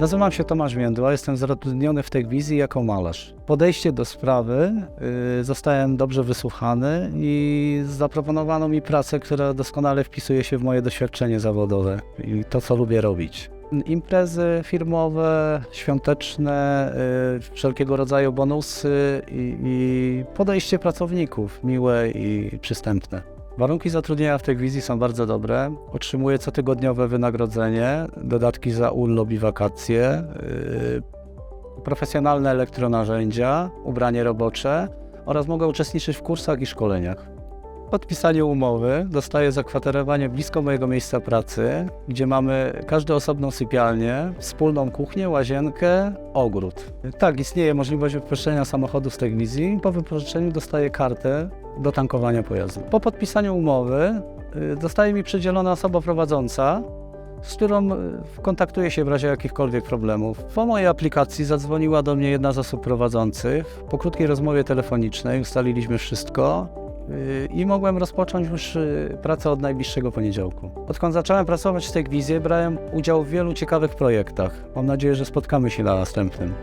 Nazywam się Tomasz Międła, jestem zatrudniony w tej wizji jako malarz. Podejście do sprawy, y, zostałem dobrze wysłuchany i zaproponowano mi pracę, która doskonale wpisuje się w moje doświadczenie zawodowe i to, co lubię robić. Imprezy firmowe, świąteczne, y, wszelkiego rodzaju bonusy i, i podejście pracowników miłe i przystępne. Warunki zatrudnienia w tej wizji są bardzo dobre. Otrzymuję cotygodniowe wynagrodzenie, dodatki za urlop i wakacje, yy, profesjonalne elektronarzędzia, ubranie robocze oraz mogę uczestniczyć w kursach i szkoleniach. Po podpisaniu umowy dostaję zakwaterowanie blisko mojego miejsca pracy, gdzie mamy każdy osobną sypialnię, wspólną kuchnię, łazienkę, ogród. Tak, istnieje możliwość wypożyczenia samochodu z tej wizji. Po wypożyczeniu dostaję kartę do tankowania pojazdu. Po podpisaniu umowy y, dostaje mi przydzielona osoba prowadząca, z którą y, kontaktuję się w razie jakichkolwiek problemów. Po mojej aplikacji zadzwoniła do mnie jedna z osób prowadzących. Po krótkiej rozmowie telefonicznej ustaliliśmy wszystko y, i mogłem rozpocząć już y, pracę od najbliższego poniedziałku. Odkąd zacząłem pracować w tej wizji, brałem udział w wielu ciekawych projektach. Mam nadzieję, że spotkamy się na następnym.